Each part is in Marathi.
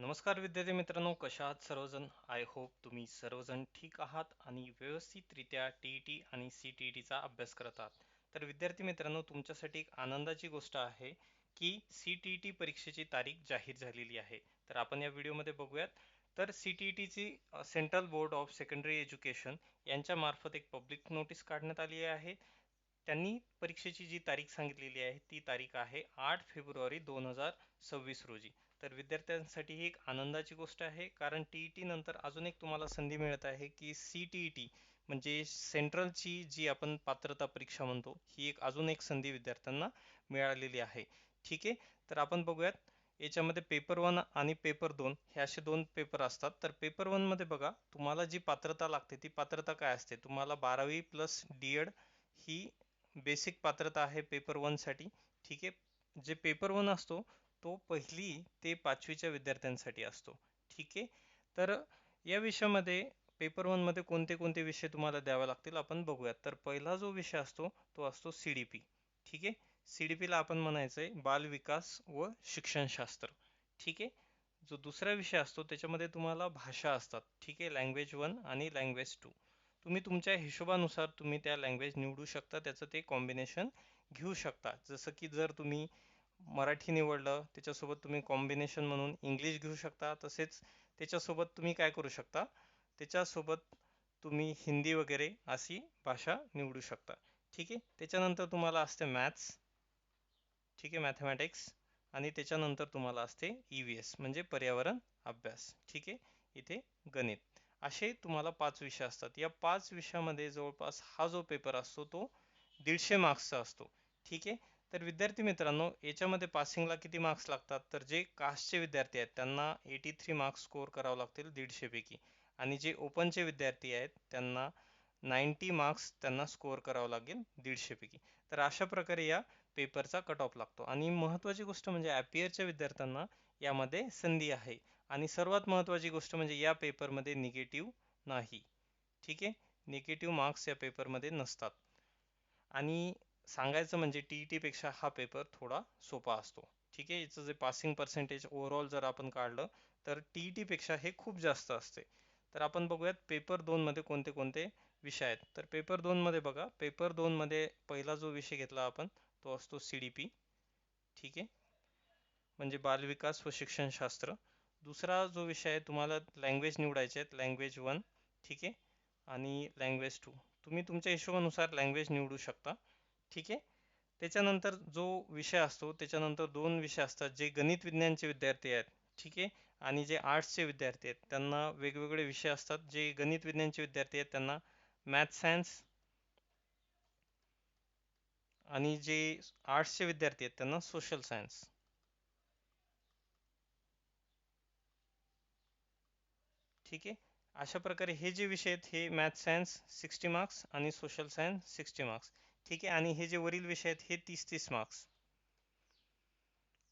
नमस्कार विद्यार्थी मित्रांनो कशा आहात सर्वजण? आय होप तुम्ही सर्वजण ठीक आहात आणि व्यवस्थितरित्या टी ई टी आणि सी टी ई टीचा अभ्यास करत आहात. तर विद्यार्थी मित्रांनो तुमच्यासाठी एक आनंदाची गोष्ट आहे की सी टी ई टी परीक्षेची तारीख जाहीर झालेली आहे. तर आपण या व्हिडिओमध्ये बघूयात. तर सी टी ई टीची central board of secondary education यांच्या मार्फत एक पब्लिक नोटीस काढण्यात आली आहे. त्यांनी परीक्षेची जी तारीख सांगितलेली आहे ती तारीख आहे आठ फेब्रुवारी दोन हजार सव्वीस रोजी. तर विद्यार्थ्यांसाठी ही एक आनंदाची गोष्ट आहे कारण टी ई टी नंतर अजून एक तुम्हाला संधी मिळत आहे की सी टी ई टी म्हणजे सेंट्रलची जी आपण पात्रता परीक्षा म्हणतो ही एक अजून एक संधी विद्यार्थ्यांना मिळालेली आहे. ठीक आहे? तर आपण बघूयात. याच्यामध्ये पेपर वन आणि पेपर दोन हे असे दोन पेपर असतात. तर पेपर वनमध्ये बघा तुम्हाला जी पात्रता लागते ती पात्रता काय असते? तुम्हाला बारावी प्लस डी एड ही बेसिक पात्रता आहे पेपर वनसाठी ठीक आहे? जे पेपर वन असतो तो पहिली ते पाचवीच्या विद्यार्थ्यांसाठी असतो. ठीक आहे? तर या विषयामध्ये पेपर वनमध्ये कोणते कोणते विषय तुम्हाला द्यावे लागतील आपण बघूयात. तर पहिला जो विषय असतो तो असतो सी डी पी ठीक आहे? सी डी पीला आपण म्हणायचं आहे बालविकास व शिक्षणशास्त्र. ठीक आहे? जो दुसरा विषय असतो त्याच्यामध्ये तुम्हाला भाषा असतात. ठीक आहे? लँग्वेज वन आणि लँग्वेज टू तुम्ही तुमच्या हिशोबानुसार तुम्ही त्या लँग्वेज निवडू शकता त्याचं ते कॉम्बिनेशन घेऊ शकता. जसं की जर तुम्ही मराठी निवडलं त्याच्यासोबत तुम्ही कॉम्बिनेशन म्हणून इंग्लिश घेऊ शकता तसेच त्याच्यासोबत तुम्ही काय करू शकता? त्याच्यासोबत तुम्ही हिंदी वगैरे अशी भाषा निवडू शकता. ठीक आहे? त्याच्यानंतर तुम्हाला असते मॅथ्स ठीक आहे? मॅथमॅटिक्स आणि त्याच्यानंतर तुम्हाला असते ई व्ही एस म्हणजे पर्यावरण अभ्यास. ठीक आहे? इथे गणित. असे तुम्हाला पाच विषय असतात. या पाच विषयामध्ये जवळपास हा जो पेपर असतो तो दीडशे मार्क्सचा असतो. ठीक आहे? तर विद्यार्थी मित्रांनो याच्यामध्ये पासिंगला किती मार्क्स लागतात? तर जे कास्टचे विद्यार्थी आहेत त्यांना एटी थ्री मार्क्स स्कोअर करावं लागतील दीडशेपैकी. आणि जे ओपनचे विद्यार्थी आहेत त्यांना नाईन्टी मार्क्स त्यांना स्कोअर करावं लागेल दीडशेपैकी. तर अशा प्रकारे या पेपरचा कट ऑफ लागतो. आणि महत्त्वाची गोष्ट म्हणजे ॲपियरच्या विद्यार्थ्यांना यामध्ये संधी आहे. आणि सर्वात महत्त्वाची गोष्ट म्हणजे या पेपरमध्ये निगेटिव्ह नाही. ठीक आहे? निगेटिव्ह मार्क्स या पेपरमध्ये नसतात. आणि सांगायचं म्हणजे टी ई टीपेक्षा हा पेपर थोडा सोपा असतो. ठीक आहे? याचं जे पासिंग पर्सेंटेज ओव्हरऑल जर आपण काढलं तर टी ई टीपेक्षा हे खूप जास्त असते. तर आपण बघूयात पेपर दोनमध्ये कोणते कोणते विषय आहेत? तर पेपर दोनमध्ये बघा पेपर दोनमध्ये पहिला जो विषय घेतला आपण तो असतो सी डी पी ठीक आहे? म्हणजे बालविकास व शिक्षणशास्त्र. दुसरा जो विषय आहे तुम्हाला लँग्वेज निवडायचे आहेत लँग्वेज वन ठीक आहे? आणि लँग्वेज टू तुम्ही तुमच्या हिशोबानुसार लँग्वेज निवडू शकता ठीक आहे? त्याच्यानंतर जो विषय असतो त्याच्यानंतर दोन विषय असतात जे गणित विज्ञानचे विद्यार्थी आहेत ठीक आहे? आणि जे आर्ट्सचे विद्यार्थी आहेत त्यांना वेगवेगळे विषय असतात. जे गणित विज्ञानचे विद्यार्थी आहेत त्यांना मॅथ सायन्स आणि जे आर्ट्सचे विद्यार्थी आहेत त्यांना सोशल सायन्स ठीक आहे? अशा प्रकारे हे जे विषय आहेत हे मॅथ सायन्स सिक्स्टी मार्क्स आणि सोशल सायन्स सिक्स्टी मार्क्स ठीक आहे? आणि हे जे वरील विषय आहेत हे तीस तीस मार्क्स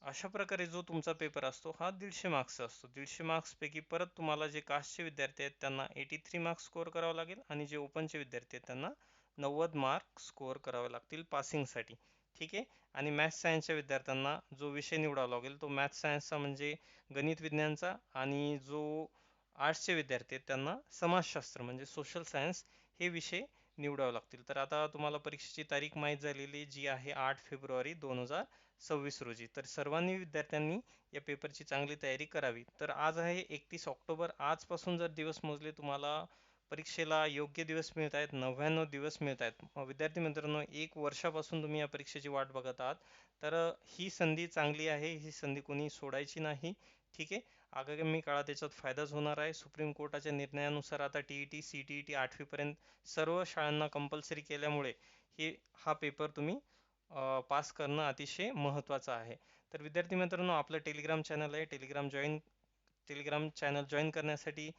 अशा प्रकारे जो तुमचा पेपर असतो हा दीडशे मार्क्सचा असतो. दीडशे मार्क्सपैकी परत तुम्हाला जे कास्टचे विद्यार्थी आहेत त्यांना एटी थ्री मार्क्स स्कोअर करावं लागेल आणि जे ओपनचे विद्यार्थी आहेत त्यांना नव्वद मार्क स्कोअर करावे लागतील पासिंगसाठी ठीक आहे? आणि मॅथ्स सायन्सच्या विद्यार्थ्यांना जो विषय निवडावा लागेल तो मॅथ्स सायन्सचा म्हणजे गणित विज्ञानचा आणि जो आर्ट्सचे विद्यार्थी आहेत त्यांना समाजशास्त्र म्हणजे सोशल सायन्स हे विषय निवडावे लागतील. तर आता तुम्हाला परीक्षेची तारीख माहीत झालेली जी आहे आठ फेब्रुवारी दोन हजार सव्वीस रोजी. तर सर्वांनी विद्यार्थ्यांनी या पेपरची चांगली तयारी करावी. तर आज आहे एकतीस ऑक्टोबर. आजपासून जर दिवस मोजले तुम्हाला परीक्षेला योग्य दिवस मिळत आहेत नव्याण्णव दिवस मिळत आहेत. विद्यार्थी मित्रांनो एक वर्षापासून तुम्ही या परीक्षेची वाट बघत आहात. तर ही संधी चांगली आहे ही संधी कोणी सोडायची नाही. ठीक आहे? आगामी काळात त्याच्यात फायदाच होणार आहे. सुप्रीम कोर्टाच्या निर्णयानुसार आता T E T C T E T आठवीपर्यंत सर्व शाळांना कंपल्सरी केल्यामुळे हे हा पेपर तुम्ही पास करणं अतिशय महत्त्वाचं आहे. तर विद्यार्थी मित्रांनो आपलं टेलिग्राम चॅनल आहे. Telegram join Telegram channel join करण्यासाठी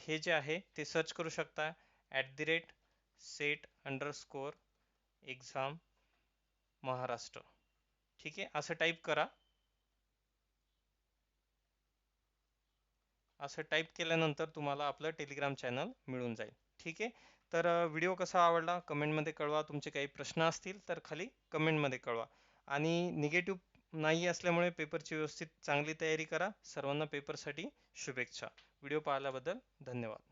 हे जे आहे ते सर्च करू शकता. At the rate set underscore exam Maharashtra. ठीक आहे? असं टाईप करा. असं टाईप केल्यानंतर तुम्हाला आपलं टेलिग्राम चॅनल मिळून जाईल. ठीक आहे? तर व्हिडिओ कसा आवडला? कमेंटमध्ये कळवा. तुमचे काही प्रश्न असतील तर खाली कमेंटमध्ये कळवा. आणि निगेटिव्ह नाही असल्यामुळे पेपरची व्यवस्थित चांगली तयारी करा. सर्वांना पेपरसाठी शुभेच्छा. व्हिडिओ पाहिल्याबद्दल धन्यवाद.